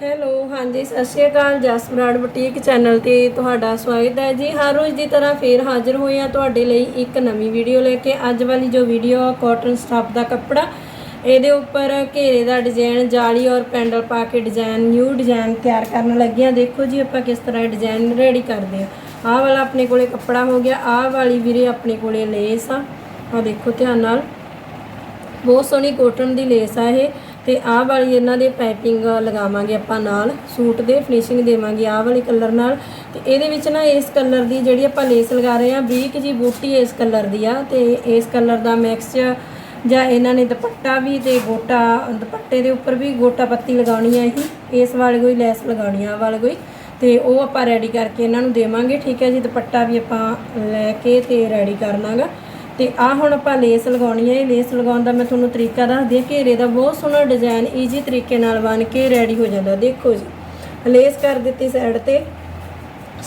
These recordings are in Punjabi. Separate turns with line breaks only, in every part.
ਹੈਲੋ, ਹਾਂਜੀ, ਸਤਿ ਸ਼੍ਰੀ ਅਕਾਲ ਜਸ ਬਰਾੜ ਬੁਟੀਕ ਚੈਨਲ ਤੇ ਤੁਹਾਡਾ ਸਵਾਗਤ ਹੈ ਜੀ। ਹਰ ਰੋਜ਼ ਦੀ ਤਰ੍ਹਾਂ ਫੇਰ ਹਾਜ਼ਰ ਹੋਏ ਆ ਤੁਹਾਡੇ ਲਈ ਇੱਕ ਨਵੀਂ ਵੀਡੀਓ ਲੈ ਕੇ। ਅੱਜ ਵਾਲੀ ਜੋ ਵੀਡੀਓ ਆ ਕਾਟਨ ਸਟਾਫ ਦਾ ਕੱਪੜਾ, ਇਹਦੇ ਉੱਪਰ ਘੇਰੇ ਦਾ ਡਿਜ਼ਾਈਨ ਜਾਲੀ ਔਰ ਪੈਂਡਲ ਪਾ ਕੇ ਡਿਜ਼ਾਈਨ ਨਿਊ ਡਿਜ਼ਾਈਨ ਤਿਆਰ ਕਰਨ ਲੱਗੇ ਆ ਦੇਖੋ ਜੀ, ਆਪਾਂ ਕਿਸ ਤਰ੍ਹਾਂ ਡਿਜ਼ਾਈਨ ਰੈਡੀ ਕਰਦੇ ਆ ਆਹ ਵਾਲਾ ਆਪਣੇ ਕੋਲੇ ਕੱਪੜਾ ਹੋ ਗਿਆ। ਆਹ ਵਾਲੀ ਵੀਰੇ ਆਪਣੇ ਕੋਲੇ ਲੇਸ ਆ। ਆ ਦੇਖੋ ਧਿਆਨ ਨਾਲ। ਬਹੁਤ ਸੋਹਣੀ ਕੋਟਨ ਦੀ ਲੇਸ ਆ ਇਹ। ਤੇ ਆਹ ਵਾਲੀ ਇਹਨਾਂ ਦੇ ਪਾਈਪਿੰਗ ਲਗਾਵਾਂਗੇ ਆਪਾਂ ਨਾਲ, ਸੂਟ ਦੇ ਫਿਨਿਸ਼ਿੰਗ ਦੇਵਾਂਗੇ ਆਹ ਵਾਲੀ ਕਲਰ ਨਾਲ। ਤੇ ਇਹਦੇ ਵਿੱਚ ਨਾ ਇਸ ਕਲਰ ਦੀ ਜਿਹੜੀ ਆਪਾਂ ਲੇਸ ਲਗਾ ਰਹੇ ਆ ਬਰੀਕ ਜੀ ਬੂਟੀ ਇਸ ਕਲਰ ਦੀ ਆ, ਤੇ ਇਸ ਕਲਰ ਦਾ ਮਿਕਸ ਜਾਂ ਇਹਨਾਂ ਨੇ ਦੁਪੱਟਾ ਵੀ ਤੇ ਗੋਟਾ, ਦੁਪੱਟੇ ਦੇ ਉੱਪਰ ਵੀ ਗੋਟਾ ਪੱਤੀ ਲਗਾਉਣੀ ਆ ਇਹ, ਇਸ ਵਾਲੇ ਕੋਈ ਲੈਸ ਲਗਾਉਣੀ ਆ, ਆਹ ਵਾਲੇ ਕੋਈ। ਤੇ ਉਹ ਆਪਾਂ ਰੈਡੀ ਕਰਕੇ ਇਹਨਾਂ ਨੂੰ ਦੇਵਾਂਗੇ, ਠੀਕ ਹੈ ਜੀ, ਦੁਪੱਟਾ ਵੀ ਆਪਾਂ ਲੈ ਕੇ ਤੇ ਰੈਡੀ ਕਰਨਾਗਾ। ਤੇ ਆ ਹੁਣ ਆਪਾਂ ਲੇਸ ਲਗਾਉਣੀ ਹੈ। ਇਹ ਲੇਸ ਲਗਾਉਣ ਦਾ ਮੈਂ ਤੁਹਾਨੂੰ ਤਰੀਕਾ ਦੱਸਦੀ ਹਾਂ। ਘੇਰੇ ਦਾ ਬਹੁਤ ਸੋਹਣਾ ਡਿਜ਼ਾਈਨ ਈਜ਼ੀ ਤਰੀਕੇ ਨਾਲ ਬਣ ਕੇ ਰੈਡੀ ਹੋ ਜਾਂਦਾ। ਦੇਖੋ ਜੀ, ਲੇਸ ਕਰ ਦਿੱਤੀ ਸਾਈਡ ਤੇ।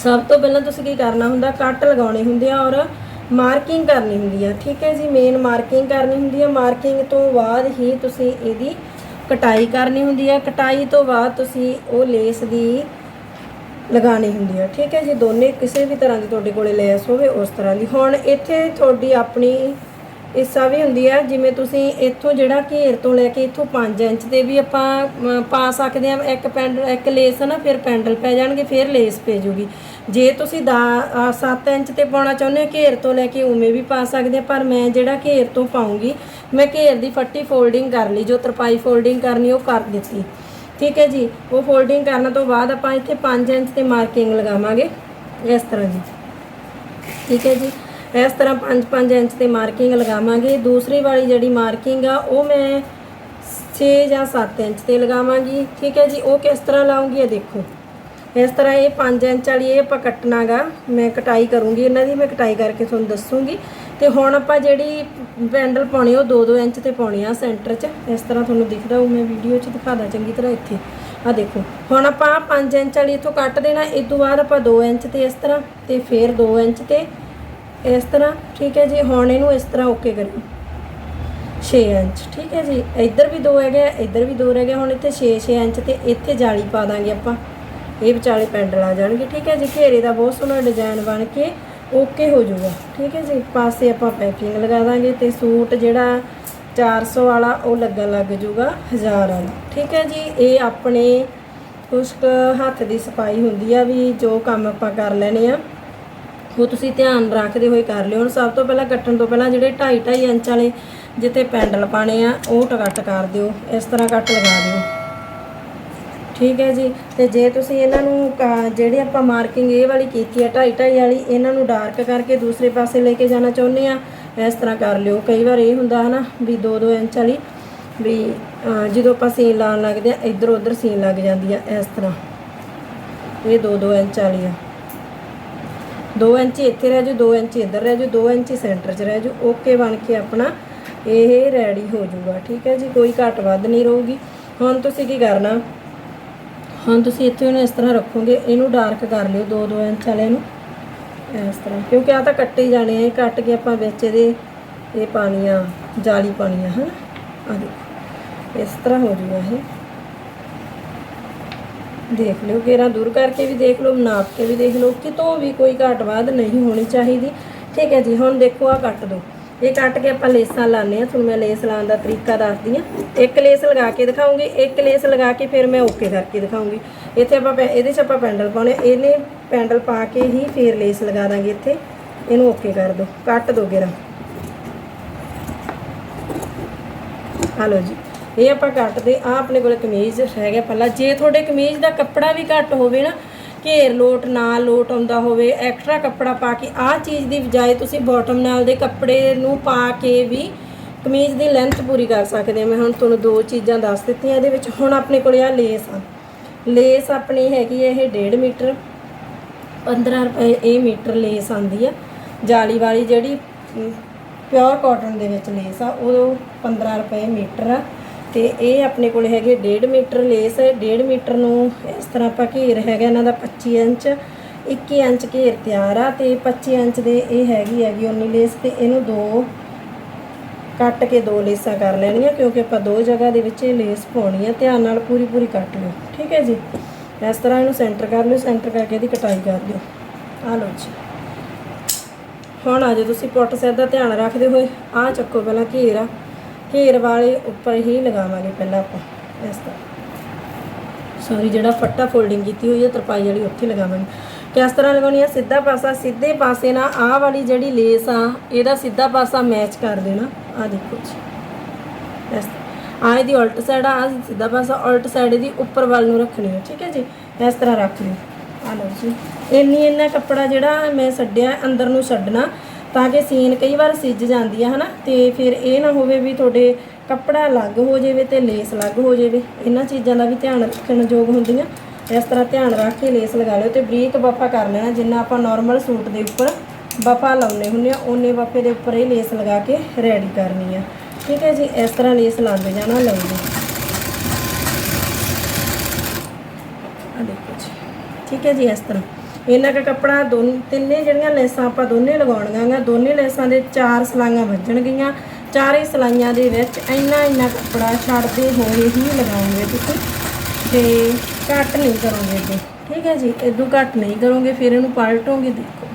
ਸਭ ਤੋਂ ਪਹਿਲਾਂ ਤੁਸੀਂ ਕੀ ਕਰਨਾ ਹੁੰਦਾ, ਕੱਟ ਲਗਾਉਣੇ ਹੁੰਦੇ ਆ ਔਰ ਮਾਰਕਿੰਗ ਕਰਨੀ ਹੁੰਦੀ ਆ। ਠੀਕ ਹੈ ਜੀ ਮੇਨ ਮਾਰਕਿੰਗ ਕਰਨੀ ਹੁੰਦੀ ਆ। ਮਾਰਕਿੰਗ ਤੋਂ ਬਾਅਦ ਹੀ ਤੁਸੀਂ ਇਹਦੀ ਕਟਾਈ ਕਰਨੀ ਹੁੰਦੀ ਆ। ਕਟਾਈ ਤੋਂ ਬਾਅਦ ਤੁਸੀਂ ਉਹ ਲੇਸ ਦੀ ਲਗਾਣੀ ਹੁੰਦੀ ਹੈ ਠੀਕ ਹੈ ਜੀ, ਦੋਨੇ ਕਿਸੇ ਵੀ ਤਰ੍ਹਾਂ ਦੀ ਤੁਹਾਡੇ ਕੋਲੇ ਲੈਸ ਹੋਵੇ, ਉਸ ਤਰ੍ਹਾਂ ਦੀ। ਹੁਣ ਇੱਥੇ ਤੁਹਾਡੀ ਆਪਣੀ ਹਿੱਸਾ ਵੀ ਹੁੰਦੀ ਹੈ ਜਿਵੇਂ ਤੁਸੀਂ ਇੱਥੋਂ ਜਿਹੜਾ ਘੇਰ ਤੋਂ ਲੈ ਕੇ ਇੱਥੋਂ 5 ਇੰਚ ਤੇ ਵੀ ਆਪਾਂ ਪਾ ਸਕਦੇ ਆ। ਇੱਕ ਪੈਂਡਲ ਇੱਕ ਲੇਸ ਨਾ, ਫਿਰ ਪੈਂਡਲ ਪੈ ਜਾਣਗੇ, ਫਿਰ ਲੇਸ ਪੈ ਜੂਗੀ। ਜੇ ਤੁਸੀਂ 7 ਇੰਚ ਤੇ ਪਾਉਣਾ ਚਾਹੁੰਦੇ ਹੋ, ਘੇਰ ਤੋਂ ਲੈ ਕੇ ਉਵੇਂ ਵੀ ਪਾ ਸਕਦੇ ਆ, ਪਰ ਮੈਂ ਜਿਹੜਾ ਘੇਰ ਤੋਂ ਪਾਉਂਗੀ, ਮੈਂ ਘੇਰ ਦੀ ਫੱਟੀ ਫੋਲਡਿੰਗ ਕਰ ਲਈ, ਜੋ ਤਰਪਾਈ ਫੋਲਡਿੰਗ ਕਰਨੀ ਉਹ ਕਰ ਦਿੱਤੀ। ਠੀਕ ਹੈ ਜੀ, ਉਹ ਫੋਲਡਿੰਗ ਕਰਨ ਤੋਂ ਬਾਅਦ ਆਪਾਂ ਇੱਥੇ 5 ਇੰਚ ਤੇ ਮਾਰਕਿੰਗ ਲਗਾਵਾਂਗੇ, ਇਸ ਤਰ੍ਹਾਂ ਜੀ। ਠੀਕ ਹੈ ਜੀ, ਇਸ ਤਰ੍ਹਾਂ 5-5 ਇੰਚ ਤੇ ਮਾਰਕਿੰਗ ਲਗਾਵਾਂਗੇ। ਦੂਸਰੀ ਵਾਲੀ ਜਿਹੜੀ ਮਾਰਕਿੰਗ ਆ, ਉਹ ਮੈਂ 6 ਜਾਂ 7 ਇੰਚ ਤੇ ਲਗਾਵਾਂਗੀ। ਠੀਕ ਹੈ ਜੀ, ਉਹ ਕਿਸ ਤਰ੍ਹਾਂ ਲਾਉਂਗੀ ਇਹ ਦੇਖੋ। ਇਸ ਤਰ੍ਹਾਂ ਇਹ 5 ਇੰਚ ਵਾਲੀ ਇਹ ਆਪਾਂ ਕੱਟਣਾਗਾ, ਮੈਂ ਕਟਾਈ ਕਰੂੰਗੀ, ਇਹਨਾਂ ਦੀ ਮੈਂ ਕਟਾਈ ਕਰਕੇ ਤੁਹਾਨੂੰ ਦੱਸੂਗੀ। ਤੇ ਹੁਣ ਆਪਾਂ ਜਿਹੜੀ ਪੈਂਡਲ ਪਾਉਣੀ ਉਹ 2-2 ਇੰਚ ਤੇ ਪਾਉਣੀ ਆ ਸੈਂਟਰ 'ਚ। ਇਸ ਤਰ੍ਹਾਂ ਤੁਹਾਨੂੰ ਦਿਖਦਾ ਉਹ ਮੈਂ ਵੀਡੀਓ 'ਚ ਦਿਖਾਦਾ ਚੰਗੀ ਤਰ੍ਹਾਂ ਇੱਥੇ। ਆ ਦੇਖੋ ਹੁਣ ਆਪਾਂ 5 ਇੰਚ ਵਾਲੀ ਇੱਥੋਂ ਕੱਟ ਦੇਣਾ ਇਸ ਤੋਂ ਬਾਅਦ ਆਪਾਂ 2 ਇੰਚ ਤੇ ਇਸ ਤਰ੍ਹਾਂ ਤੇ ਫਿਰ 2 ਇੰਚ ਤੇ ਇਸ ਤਰ੍ਹਾਂ ਠੀਕ ਹੈ ਜੀ? ਹੁਣ ਇਹਨੂੰ ਇਸ ਤਰ੍ਹਾਂ ਓਕੇ ਕਰਿਓ। 6 ਇੰਚ ਠੀਕ ਹੈ ਜੀ? ਇੱਧਰ ਵੀ 2 ਹੈਗੇ ਆ, ਇੱਧਰ ਵੀ 2 ਰਹਿ ਗਏ। ਹੁਣ ਇੱਥੇ 6-6 ਇੰਚ ਤੇ ਇੱਥੇ ਜਾਲੀ ਪਾ ਦਾਂਗੇ ਆਪਾਂ। ਇਹ ਵਿਚਾਲੇ ਪੈਂਡਲ ਆ ਜਾਣਗੇ ਠੀਕ ਹੈ ਜੀ? ਘੇਰੇ ਦਾ ਬਹੁਤ ਸੋਹਣਾ ਡਿਜ਼ਾਈਨ ਬਣ ਕੇ ਓਕੇ ਹੋ ਜਾਊਗਾ, ਠੀਕ ਹੈ ਜੀ। ਪਾਸੇ ਆਪਾਂ ਪੈਕਿੰਗ ਲਗਾ ਦਾਂਗੇ ਤੇ ਸੂਟ ਜਿਹੜਾ 400 ਵਾਲਾ, ਉਹ ਲੱਗਣ ਲੱਗ ਜਾਊਗਾ 1000 ਵਾਲਾ, ਠੀਕ ਹੈ ਜੀ। ਇਹ ਆਪਣੇ ਕੁਛ ਕੁ ਹੱਥ ਦੀ ਸਫ਼ਾਈ ਹੁੰਦੀ ਆ ਵੀ ਜੋ ਕੰਮ ਆਪਾਂ ਕਰ ਲੈਣੇ ਆ, ਉਹ ਤੁਸੀਂ ਧਿਆਨ ਰੱਖਦੇ ਹੋਏ ਕਰ ਲਿਓ। ਹੁਣ ਸਭ ਤੋਂ ਪਹਿਲਾਂ ਕੱਟਣ ਤੋਂ ਪਹਿਲਾਂ ਜਿਹੜੇ 2.5 2.5 ਇੰਚ ਵਾਲੇ ਜਿੱਥੇ ਪੈਂਡਲ ਪਾਣੇ ਆ, ਉਹ ਕੱਟ ਕਰ ਦਿਓ। ਇਸ ਤਰ੍ਹਾਂ ਕੱਟ ਲਗਾ ਦਿਓ। ਠੀਕ ਹੈ ਜੀ, ਤੇ ਜੇ ਤੁਸੀਂ ਇਹਨਾਂ ਨੂੰ ਕ- ਜਿਹੜੇ ਆਪਾਂ ਮਾਰਕਿੰਗ ਇਹ ਵਾਲੀ ਕੀਤੀ ਹੈ, ਢਾਈ ਢਾਈ ਵਾਲੀ, ਇਹਨਾਂ ਨੂੰ ਡਾਰਕ ਕਰਕੇ ਦੂਸਰੇ ਪਾਸੇ ਲੈ ਕੇ ਜਾਣਾ ਚਾਹੁੰਦੇ ਆ ਇਸ ਤਰ੍ਹਾਂ ਕਰ ਲਿਓ। ਕਈ ਵਾਰ ਇਹ ਹੁੰਦਾ ਹੈ ਨਾ ਵੀ 2-2 ਇੰਚ ਵਾਲੀ, ਵੀ ਜਦੋਂ ਆਪਾਂ ਸੀਨ ਲਾਉਣ ਲੱਗਦੇ ਆ ਇੱਧਰ ਉੱਧਰ ਸੀਨ ਲੱਗ ਜਾਂਦੀ ਆ ਇਸ ਤਰ੍ਹਾਂ। ਇਹ 2-2 ਇੰਚ ਵਾਲੀ ਆ। 2 ਇੰਚ ਇੱਥੇ ਰਹਿ ਜਾਓ 2 ਇੰਚ ਇੱਧਰ ਰਹਿ ਜਾਓ 2 ਇੰਚ ਸੈਂਟਰ 'ਚ ਰਹਿ ਜੂ ਓਕੇ ਬਣ ਕੇ ਆਪਣਾ ਇਹ ਰੈਡੀ ਹੋ ਜਾਊਗਾ, ਠੀਕ ਹੈ ਜੀ, ਕੋਈ ਘੱਟ ਵੱਧ ਨਹੀਂ ਰਹੂਗੀ। ਹੁਣ ਤੁਸੀਂ ਕੀ ਕਰਨਾ? ਹੁਣ ਤੁਸੀਂ ਇੱਥੇ ਇਹਨੂੰ ਇਸ ਤਰ੍ਹਾਂ ਰੱਖੋਗੇ, ਇਹਨੂੰ ਡਾਰਕ ਕਰ ਲਿਓ 2-2 ਇੰਚ ਵਾਲੇ ਨੂੰ। ਇਸ ਤਰ੍ਹਾਂ, ਕਿਉਂਕਿ ਆ ਤਾਂ ਕੱਟੇ ਹੀ ਜਾਣੇ ਆ, ਇਹ ਕੱਟ ਕੇ ਆਪਾਂ ਵਿੱਚ ਇਹਦੇ ਇਹ ਪਾਣੀਆਂ, ਜਾਲੀ ਪਾਣੀਆਂ, ਹਨ? ਆ ਦੇਖੋ, ਇਸ ਤਰ੍ਹਾਂ ਹੋ ਜੂਗਾ ਇਹ। ਦੇਖ ਲਿਓ, ਘੇਰਾ ਦੂਰ ਕਰਕੇ ਵੀ ਦੇਖ ਲਓ, ਨਾਪ ਕੇ ਵੀ ਦੇਖ ਲਓ, ਕਿਤੋਂ ਵੀ ਕੋਈ ਘਾਟ ਵਾਧ ਨਹੀਂ ਹੋਣੀ ਚਾਹੀਦੀ। ਠੀਕ ਹੈ ਜੀ, ਹੁਣ ਦੇਖੋ ਆ ਕੱਟ ਦੋ। ਇਹ ਕੱਟ ਕੇ ਆਪਾਂ ਲੇਸਾਂ ਲਾਣੇ ਆ ਤੁਹਾਨੂੰ ਮੈਂ ਲੇਸ ਲਾਉਣ ਦਾ ਤਰੀਕਾ ਦੱਸਦੀ ਆ ਇੱਕ ਲੇਸ ਲਗਾ ਕੇ ਦਿਖਾਉਂਗੀ, ਇੱਕ ਲੇਸ ਲਗਾ ਕੇ ਫਿਰ ਮੈਂ ਓਕੇ ਕਰਕੇ ਦਿਖਾਉਂਗੀ। ਇੱਥੇ ਆਪਾਂ ਪੈ- ਇਹਦੇ 'ਚ ਆਪਾਂ ਪੈਂਡਲ ਪਾਉਣੇ ਇਹਨੇ ਪੈਂਡਲ ਪਾ ਕੇ ਹੀ ਫਿਰ ਲੇਸ ਲਗਾ ਦਾਂਗੇ ਇੱਥੇ। ਇਹਨੂੰ ਓਕੇ ਕਰ ਦਿਓ ਕੱਟ ਦੋ ਗੇਰਾ ਹਲੋ ਜੀ। ਇਹ ਆਪਾਂ ਕੱਟਦੇ। ਆ ਆਪਣੇ ਕੋਲ ਕਮੀਜ਼ ਹੈਗਾ। ਪੱਲਾ ਜੇ ਤੁਹਾਡੇ ਕਮੀਜ਼ ਦਾ ਕੱਪੜਾ ਵੀ ਘੱਟ ਹੋਵੇ ਨਾ ਘੇਰ ਲੋਟ, ਨਾ ਲੋਟ ਆਉਂਦਾ ਹੋਵੇ ਐਕਸਟਰਾ ਕੱਪੜਾ ਪਾ ਕੇ, ਆਹ ਚੀਜ਼ ਦੀ ਬਜਾਏ ਤੁਸੀਂ ਬਾਟਮ ਨਾਲ ਦੇ ਕੱਪੜੇ ਨੂੰ ਪਾ ਕੇ ਵੀ ਕਮੀਜ਼ ਦੀ ਲੈਂਥ ਪੂਰੀ ਕਰ ਸਕਦੇ ਆ ਮੈਂ ਹੁਣ ਤੁਹਾਨੂੰ ਦੋ ਚੀਜ਼ਾਂ ਦੱਸ ਦਿੱਤੀਆਂ, ਇਹਦੇ ਵਿੱਚ ਹੁਣ ਆਪਣੇ ਕੋਲ ਆ ਲੇਸ ਆ। ਲੇਸ ਆਪਣੀ ਹੈਗੀ ਹੈ ਇਹ 1.5 ਮੀਟਰ 15 ਰੁਪਏ ਇਹ ਮੀਟਰ ਲੇਸ ਆਂਦੀ ਆ। ਜਾਲੀ ਵਾਲੀ ਜਿਹੜੀ ਪਿਓਰ ਕਾਟਨ ਦੇ ਵਿੱਚ ਲੇਸ ਆ, ਉਹ 15 ਰੁਪਏ ਮੀਟਰ ਆ। ਤੇ ਇਹ ਆਪਣੇ ਕੋਲ ਹੈਗੇ 1.5 ਮੀਟਰ ਲੇਸ ਹੈ 1.5 ਮੀਟਰ ਨੂੰ ਇਸ ਤਰ੍ਹਾਂ ਆਪਾਂ ਘੇਰ ਹੈਗਾ ਇਹਨਾਂ ਦਾ 25 ਇੰਚ 21 ਇੰਚ ਘੇਰ ਤਿਆਰ ਆ ਤੇ 25 ਇੰਚ ਦੇ ਇਹ ਹੈਗੀ ਹੈਗੀ ਉਨੀ ਲੇਸ ਤੇ ਇਹਨੂੰ ਦੋ ਕੱਟ ਕੇ ਦੋ ਲੇਸਾਂ ਕਰ ਲੈਣੀਆਂ ਕਿਉਂਕਿ ਆਪਾਂ ਦੋ ਜਗ੍ਹਾ ਦੇ ਵਿੱਚ ਇਹ ਲੇਸ ਪਾਉਣੀ ਆ, ਧਿਆਨ ਨਾਲ ਪੂਰੀ ਪੂਰੀ ਕੱਟ ਲਿਓ। ਠੀਕ ਹੈ ਜੀ? ਇਸ ਤਰ੍ਹਾਂ ਇਹਨੂੰ ਸੈਂਟਰ ਕਰ ਲਿਓ, ਸੈਂਟਰ ਕਰਕੇ ਇਹਦੀ ਕਟਾਈ ਕਰ ਦਿਓ ਆ ਲਓ ਜੀ। ਹੁਣ ਆ ਜੇ ਤੁਸੀਂ, ਪੁੱਟ ਸਿਰ ਦਾ ਧਿਆਨ ਰੱਖਦੇ ਹੋਏ ਆ ਚੱਕੋ ਪਹਿਲਾਂ ਘੇਰਾ ਘੇਰ ਵਾਲੇ ਉੱਪਰ ਹੀ ਲਗਾਵਾਂਗੇ ਪਹਿਲਾਂ ਆਪਾਂ, ਇਸ ਤਰ੍ਹਾਂ। ਸੌਰੀ ਜਿਹੜਾ ਫੱਟਾ ਫੋਲਡਿੰਗ ਕੀਤੀ ਹੋਈ ਹੈ, ਤਰਪਾਈ ਵਾਲੀ ਉੱਥੇ ਲਗਾਵਾਂਗੇ। ਕਿਸ ਤਰ੍ਹਾਂ ਲਗਾਉਣੀ ਹੈ ਸਿੱਧਾ ਪਾਸਾ, ਸਿੱਧੇ ਪਾਸੇ ਨਾਲ ਆਹ ਵਾਲੀ ਜਿਹੜੀ ਲੇਸ ਆ, ਇਹਦਾ ਸਿੱਧਾ ਪਾਸਾ ਮੈਚ ਕਰ ਦੇਣਾ। ਆ ਦੇਖੋ ਜੀ। ਇਸ ਆਹ ਇਹਦੀ ਉਲਟ ਸਾਈਡ ਆ, ਆਹ ਸਿੱਧਾ ਪਾਸਾ ਉਲਟ ਸਾਈਡ ਇਹਦੀ ਉੱਪਰ ਵੱਲ ਨੂੰ ਰੱਖਣੀ ਹੈ ਠੀਕ ਹੈ ਜੀ? ਇਸ ਤਰ੍ਹਾਂ ਰੱਖ ਲਿਓ ਆ ਲਓ ਜੀ। ਇੰਨੀ ਇੰਨਾ ਕੱਪੜਾ ਜਿਹੜਾ ਮੈਂ ਛੱਡਿਆ ਅੰਦਰ ਨੂੰ ਛੱਡਣਾ ਤਾਂ ਕਿ ਸੀਨ ਕਈ ਵਾਰ ਸਿੱਜ ਜਾਂਦੀ ਆ, ਹਨਾ? ਤੇ ਫਿਰ ਇਹ ਨਾ ਹੋਵੇ ਵੀ ਤੁਹਾਡੇ ਕੱਪੜਾ ਅਲੱਗ ਹੋ ਜਾਵੇ ਤੇ ਲੇਸ ਅਲੱਗ ਹੋ ਜਾਵੇ। ਇਹਨਾਂ ਚੀਜ਼ਾਂ ਦਾ ਵੀ ਧਿਆਨ ਰੱਖਣ ਯੋਗ ਹੁੰਦੀਆਂ। ਇਸ ਤਰ੍ਹਾਂ ਧਿਆਨ ਰੱਖ ਕੇ ਲੇਸ ਲਗਾ ਲਿਓ ਤੇ ਬਰੀਕ ਬਫਾ ਕਰ ਲੈਣਾ। ਜਿੰਨਾ ਆਪਾਂ ਨਾਰਮਲ ਸੂਟ ਦੇ ਉੱਪਰ ਬਫਾ ਲਾਉਨੇ ਹੁੰਨੇ ਆ, ਓਨੇ ਬਫੇ ਦੇ ਉੱਪਰ ਇਹ ਲੇਸ ਲਗਾ ਕੇ ਰੈਡੀ ਕਰਨੀ ਆ। ਠੀਕ ਹੈ ਜੀ? ਇਸ ਤਰ੍ਹਾਂ ਲੇਸ ਲਾਉਂਦੇ ਜਾਣਾ ਲਾਉਂਦੇ ਆ ਦੇਖੋ ਜੀ। ਠੀਕ ਹੈ ਜੀ, ਇਸ ਤਰ੍ਹਾਂ। ਇਹਨਾਂ ਦਾ ਕੱਪੜਾ ਦੋਨ, ਤਿੰਨੇ ਜਿਹੜੀਆਂ ਲੈਸਾਂ ਆਪਾਂ ਦੋਨੇ ਲਗਾਉਣੀਆਂ ਗਾ ਦੋਨੇ ਲੈਸਾਂ ਦੇ ਚਾਰ ਸਲਾਈਆਂ ਵੱਜਣਗੀਆਂ ਚਾਰੇ ਸਲਾਈਆਂ ਦੇ ਵਿੱਚ ਇੰਨਾ ਇੰਨਾ ਕੱਪੜਾ ਛੱਡਦੇ ਹੋਏ ਹੀ ਲਗਾਉਂਗੇ ਤੁਸੀਂ ਤੇ ਕੱਟ ਨਹੀਂ ਕਰੋਗੇ ਅੱਗੇ। ਠੀਕ ਹੈ ਜੀ ਇਦੋਂ ਘੱਟ ਨਹੀਂ ਕਰੋਗੇ, ਫਿਰ ਇਹਨੂੰ ਪਲਟੋਗੇ, ਦੇਖੋ।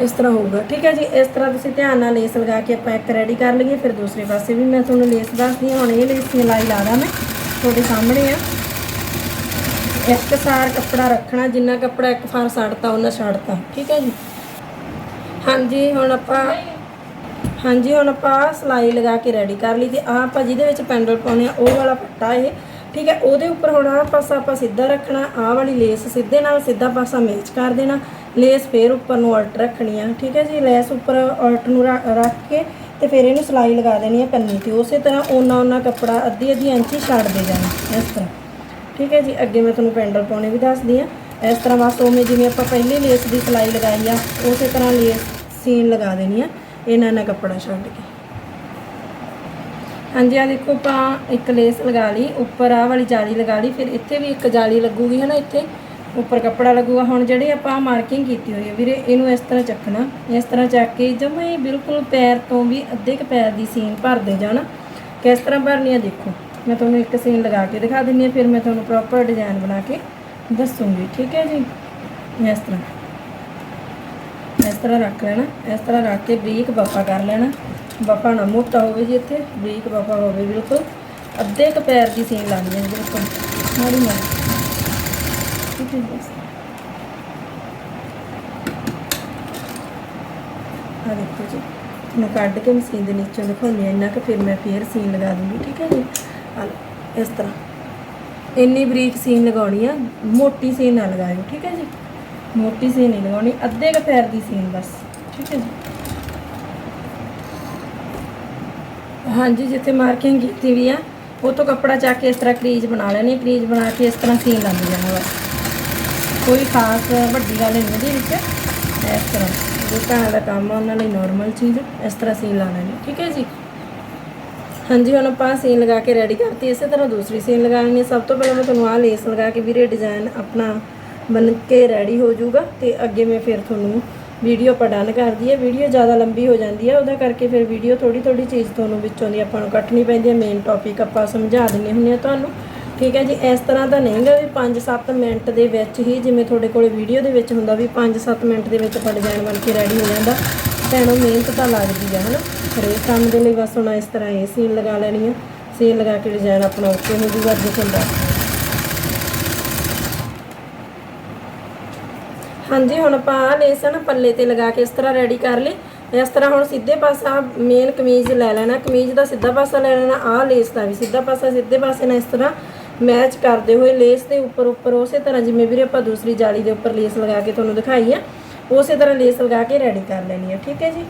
ਇਸ ਤਰ੍ਹਾਂ ਹੋਊਗਾ। ਠੀਕ ਹੈ ਜੀ, ਇਸ ਤਰ੍ਹਾਂ ਤੁਸੀਂ ਧਿਆਨ ਨਾਲ ਲੇਸ ਲਗਾ ਕੇ ਆਪਾਂ ਇੱਕ ਰੈਡੀ ਕਰ ਲਈਏ, ਫਿਰ ਦੂਸਰੇ ਪਾਸੇ ਵੀ ਮੈਂ ਤੁਹਾਨੂੰ ਲੇਸ ਦੱਸਦੀ ਹਾਂ। ਹੁਣ ਇਹ ਲੇਸ ਦੀ ਲਾਈ ਲਾ ਦਾਂ ਮੈਂ, ਤੁਹਾਡੇ ਸਾਹਮਣੇ ਆ। ਇੱਕ ਸਾਰ ਕੱਪੜਾ ਰੱਖਣਾ, ਜਿੰਨਾ ਕੱਪੜਾ ਇੱਕ ਫਾਰ ਛੱਡਤਾ ਉਹਨਾਂ ਛੱਡਤਾ ਠੀਕ ਹੈ ਜੀ? ਹਾਂਜੀ, ਹੁਣ ਆਪਾਂ, ਹਾਂਜੀ, ਹੁਣ ਆਪਾਂ ਆਹ ਸਿਲਾਈ ਲਗਾ ਕੇ ਰੈਡੀ ਕਰ ਲਈ। ਤੇ ਆਹ ਆਪਾਂ ਜਿਹਦੇ ਵਿੱਚ ਪੈਂਡਲ ਪਾਉਣੇ ਆ, ਉਹ ਵਾਲਾ ਪੱਟਾ ਇਹ। ਠੀਕ ਹੈ, ਉਹਦੇ ਉੱਪਰ ਹੁਣ ਆਹ ਪਾਸਾ ਆਪਾਂ ਸਿੱਧਾ ਰੱਖਣਾ, ਆਹ ਵਾਲੀ ਲੇਸ ਸਿੱਧੇ ਨਾਲ ਸਿੱਧਾ ਪਾਸਾ ਮੈਚ ਕਰ ਦੇਣਾ। ਲੇਸ ਫੇਰ ਉੱਪਰ ਨੂੰ ਉਲਟ ਰੱਖਣੀ ਆ। ਠੀਕ ਹੈ ਜੀ, ਲੈਸ ਉੱਪਰ ਉਲਟ ਨੂੰ ਰ- ਰੱਖ ਕੇ ਤੇ ਫਿਰ ਇਹਨੂੰ ਸਿਲਾਈ ਲਗਾ ਦੇਣੀ ਹੈ ਕੰਨੀ ਤੇ। ਉਸੇ ਤਰ੍ਹਾਂ ਓਨਾ ਓਨਾ ਕੱਪੜਾ ਅੱਧੀ ਅੱਧੀ ਇੰਚੀ ਛੱਡ ਦੇ ਜਾਣਾ, ਇਸ ਤਰ੍ਹਾਂ। ਠੀਕ ਹੈ ਜੀ, ਅੱਗੇ ਮੈਂ ਤੁਹਾਨੂੰ ਪੈਂਡਲ ਪਾਉਣੇ ਵੀ ਦੱਸਦੀ ਆ ਇਸ ਤਰ੍ਹਾਂ ਬਸ ਉਵੇਂ ਜਿਵੇਂ ਆਪਾਂ ਪਹਿਲੇ ਲੇਸ ਦੀ ਸਿਲਾਈ ਲਗਾਈ ਆ, ਉਸੇ ਤਰ੍ਹਾਂ ਲੇਸ ਸੀਨ ਲਗਾ ਦੇਣੀ ਆ ਇਹਨਾਂ ਇਹਨਾਂ ਕੱਪੜਾ ਛੱਡ ਕੇ। ਹਾਂਜੀ ਆ ਦੇਖੋ ਆਪਾਂ ਇੱਕ ਲੇਸ ਲਗਾ ਲਈ, ਉੱਪਰ ਆ ਵਾਲੀ ਜਾਲੀ ਲਗਾ ਲਈ, ਫਿਰ ਇੱਥੇ ਵੀ ਇੱਕ ਜਾਲੀ ਲੱਗੂਗੀ ਹੈ ਨਾ ਇੱਥੇ। ਉੱਪਰ ਕੱਪੜਾ ਲੱਗੂਗਾ, ਹੁਣ ਜਿਹੜੀ ਆਪਾਂ ਮਾਰਕਿੰਗ ਕੀਤੀ ਹੋਈ ਹੈ ਵੀਰੇ, ਇਹਨੂੰ ਇਸ ਤਰ੍ਹਾਂ ਚੱਕਣਾ, ਇਸ ਤਰ੍ਹਾਂ ਚੱਕ ਕੇ ਜਮੇ ਹੀ ਬਿਲਕੁਲ ਪੈਰ ਤੋਂ ਵੀ ਅੱਧੇ ਕੁ ਪੈਰ ਦੀ ਸੀਨ ਭਰਦੇ ਜਾਣਾ। ਕਿਸ ਤਰ੍ਹਾਂ ਭਰਨੀ ਆ ਦੇਖੋ। ਮੈਂ ਤੁਹਾਨੂੰ ਇੱਕ ਸੀਨ ਲਗਾ ਕੇ ਦਿਖਾ ਦਿੰਨੀ ਆ ਫਿਰ ਮੈਂ ਤੁਹਾਨੂੰ ਪ੍ਰੋਪਰ ਡਿਜ਼ਾਈਨ ਬਣਾ ਕੇ ਦੱਸੂਗੀ, ਠੀਕ ਹੈ ਜੀ? ਇਸ ਤਰ੍ਹਾਂ ਇਸ ਤਰ੍ਹਾਂ ਰੱਖ ਲੈਣਾ, ਇਸ ਤਰ੍ਹਾਂ ਰੱਖ ਕੇ ਬਰੀਕ ਬਫਾ ਕਰ ਲੈਣਾ, ਬਫਾ ਨਾ ਮੋਟਾ ਹੋਵੇ ਜੀ ਇੱਥੇ, ਬਰੀਕ ਬਫਾ ਹੋਵੇ ਬਿਲਕੁਲ, ਅੱਧੇ ਕ ਪੈਰ ਦੀ ਸੀਨ ਲਾਣੀ ਹੈ ਬਿਲਕੁਲ, ਮਾੜੀ ਮਾੜੀ ਠੀਕ ਹੈ ਜੀ ਆ ਦੇਖੋ ਜੀ ਮੈਂ ਕੱਢ ਕੇ ਮਸ਼ੀਨ ਦੇ ਨੀਚੋਂ ਦਿਖਾਉਂਦੀ ਹਾਂ, ਇੰਨਾ ਕਿ ਫਿਰ ਮੈਂ ਫੇਰ ਸੀਨ ਲਗਾ ਦੂੰਗੀ ਠੀਕ ਹੈ ਜੀ? ਆ ਇਸ ਤਰ੍ਹਾਂ। ਇੰਨੀ ਬਰੀਕ ਸੀਨ ਲਗਾਉਣੀ ਆ, ਮੋਟੀ ਸੀਨ ਨਾ ਲਗਾਇਓ, ਠੀਕ ਹੈ ਜੀ? ਮੋਟੀ ਸੀਨ ਨਹੀਂ ਲਗਾਉਣੀ, ਅੱਧੇ ਕੁ ਪੈਰ ਦੀ ਸੀਨ ਬਸ, ਠੀਕ ਹੈ ਜੀ? ਹਾਂਜੀ, ਜਿੱਥੇ ਮਾਰਕਿੰਗ ਕੀਤੀ ਵੀ ਆ ਉਹ ਤੋਂ ਕੱਪੜਾ ਚੱਕ ਕੇ ਇਸ ਤਰ੍ਹਾਂ ਕਰੀਜ਼ ਬਣਾ ਲੈਣੀ, ਕਰੀਜ਼ ਬਣਾ ਕੇ ਇਸ ਤਰ੍ਹਾਂ ਸੀਨ ਲੱਗ ਜਾਣਾ ਬਸ। ਕੋਈ ਖਾਸ ਵੱਡੀ ਗੱਲ ਨਹੀਂ ਇਹਦੇ ਵਿੱਚ, ਇਸ ਤਰ੍ਹਾਂ। ਜੋ ਭੈਣਾਂ ਦਾ ਕੰਮ ਆ, ਉਹਨਾਂ ਲਈ ਨਾਰਮਲ ਚੀਜ਼, ਇਸ ਤਰ੍ਹਾਂ ਸੀਨ ਲਾ ਲੈਣੀ, ਠੀਕ ਹੈ ਜੀ? ਹਾਂਜੀ, ਹੁਣ ਆਪਾਂ ਸੀਨ ਲਗਾ ਕੇ ਰੈਡੀ ਕਰਤੀ, ਇਸੇ ਤਰ੍ਹਾਂ ਦੂਸਰੀ ਸੀਨ ਲਗਾਉਣੀ ਹੈ। ਸਭ ਤੋਂ ਪਹਿਲਾਂ ਮੈਂ ਤੁਹਾਨੂੰ ਆਹ ਲੇਸ ਲਗਾ ਕੇ ਵੀਰੇ ਡਿਜ਼ਾਈਨ ਆਪਣਾ ਬਣ ਕੇ ਰੈਡੀ ਹੋ ਜਾਊਗਾ ਤੇ ਅੱਗੇ ਮੈਂ ਫਿਰ ਤੁਹਾਨੂੰ ਵੀਡੀਓ ਆਪਾਂ ਡਨ ਕਰਦੀ ਹੈ। ਵੀਡੀਓ ਜ਼ਿਆਦਾ ਲੰਬੀ ਹੋ ਜਾਂਦੀ ਹੈ, ਉਹਦਾ ਕਰਕੇ ਫਿਰ ਵੀਡੀਓ ਥੋੜੀ ਥੋੜੀ ਚੀਜ਼ ਤੁਹਾਨੂੰ ਵਿੱਚੋਂ ਦੀ ਆਪਾਂ ਨੂੰ ਕੱਟਣੀ ਪੈਂਦੀ ਹੈ। ਮੇਨ ਟੌਪਿਕ ਆਪਾਂ ਸਮਝਾ ਦਿੰਨੇ ਹੁੰਦੇ ਆ ਤੁਹਾਨੂੰ। ਠੀਕ ਹੈ ਜੀ, ਇਸ ਤਰ੍ਹਾਂ ਤਾਂ ਨਹੀਂਗਾ ਵੀ 5-7 ਮਿੰਟ ਦੇ ਵਿੱਚ ਹੀ ਜਿਵੇਂ ਤੁਹਾਡੇ ਕੋਲੇ ਵੀਡੀਓ ਦੇ ਵਿੱਚ ਹੁੰਦਾ ਵੀ 5-7 ਮਿੰਟ ਦੇ ਵਿੱਚ ਆਪਾਂ ਡਿਜ਼ਾਈਨ ਬਣ ਕੇ ਰੈਡੀ ਹੋ ਜਾਂਦਾ। ਭੈਣੋ, ਮਿਹਨਤ ਤਾਂ ਲੱਗਦੀ ਆ, ਹਨਾ? ਹਰੇਕ ਕੰਮ ਦੇ ਲਈ ਬਸ ਹੁਣ ਇਸ ਤਰ੍ਹਾਂ ਇਹ ਸੀਨ ਲਗਾ ਲੈਣੀ ਆ। ਸੀਨ ਲਗਾ ਕੇ ਡਿਜ਼ਾਈਨ ਆਪਣਾ ਓਕੇ ਹੋ ਜੂਗਾ, ਅੱਗੇ ਤੁਹਾਨੂੰ ਹਾਂਜੀ, ਹੁਣ ਆਪਾਂ ਆਹ ਲੇਸ ਨਾ ਪੱਲੇ ਤੇ ਲਗਾ ਕੇ ਇਸ ਤਰ੍ਹਾਂ ਰੈਡੀ ਕਰ ਲਈ। ਇਸ ਤਰ੍ਹਾਂ ਹੁਣ ਸਿੱਧੇ ਪਾਸਾ ਮੇਨ ਕਮੀਜ਼ ਲੈ ਲੈਣਾ। ਕਮੀਜ਼ ਦਾ ਸਿੱਧਾ ਪਾਸਾ ਲੈ ਲੈਣਾ, ਆਹ ਲੇਸ ਦਾ ਵੀ ਸਿੱਧਾ ਪਾਸਾ, ਸਿੱਧੇ ਪਾਸੇ ਨਾਲ ਇਸ ਤਰ੍ਹਾਂ ਮੈਚ ਕਰਦੇ ਹੋਏ ਲੇਸ ਦੇ ਉੱਪਰ ਉੱਪਰ ਉਸੇ ਤਰ੍ਹਾਂ ਜਿਵੇਂ ਵੀਰੇ ਆਪਾਂ ਦੂਸਰੀ ਜਾਲੀ ਦੇ ਉੱਪਰ ਲੇਸ ਲਗਾ ਕੇ ਤੁਹਾਨੂੰ ਦਿਖਾਈ ਆ, ਉਸੇ ਤਰ੍ਹਾਂ ਲੇਸ ਲਗਾ ਕੇ ਰੈਡੀ ਕਰ ਲੈਣੀ ਆ। ਠੀਕ ਹੈ ਜੀ?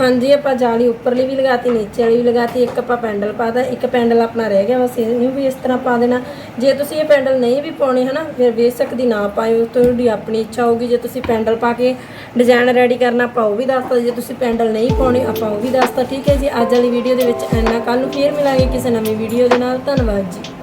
ਹਾਂਜੀ, ਆਪਾਂ ਜਾਲੀ ਉੱਪਰਲੀ ਵੀ ਲਗਾਤੀ ਨੀਚੇ ਵਾਲੀ ਵੀ ਲਗਾਤੀ, ਇੱਕ ਆਪਾਂ ਪੈਂਡਲ ਪਾਦਾ ਇੱਕ ਪੈਂਡਲ ਆਪਣਾ ਰਹਿ ਗਿਆ ਬਸ ਇਹਨੂੰ ਵੀ ਇਸ ਤਰ੍ਹਾਂ ਪਾ ਦੇਣਾ। ਜੇ ਤੁਸੀਂ ਇਹ ਪੈਂਡਲ ਨਹੀਂ ਵੀ ਪਾਉਣੇ ਹਨਾ, ਫਿਰ ਬੇਸ਼ੱਕ ਦੀ ਨਾ ਪਾਇਓ, ਤੁਹਾਡੀ ਆਪਣੀ ਇੱਛਾ ਹੋਊਗੀ, ਜੇ ਤੁਸੀਂ ਪੈਂਡਲ ਪਾ ਕੇ ਡਿਜ਼ਾਈਨ ਰੈਡੀ ਕਰਨਾ, ਆਪਾਂ ਉਹ ਵੀ ਦੱਸਤਾ ਜੇ ਤੁਸੀਂ ਪੈਂਡਲ ਨਹੀਂ ਪਾਉਣੇ, ਆਪਾਂ ਉਹ ਵੀ ਦੱਸਤਾ ਠੀਕ ਹੈ ਜੀ, ਅੱਜ ਵਾਲੀ ਵੀਡੀਓ ਦੇ ਵਿੱਚ ਇੰਨਾ ਕੱਲ ਨੂੰ ਫੇਰ ਮਿਲਾਂਗੇ ਕਿਸੇ ਨਵੀਂ ਵੀਡੀਓ ਦੇ ਨਾਲ। ਧੰਨਵਾਦ ਜੀ।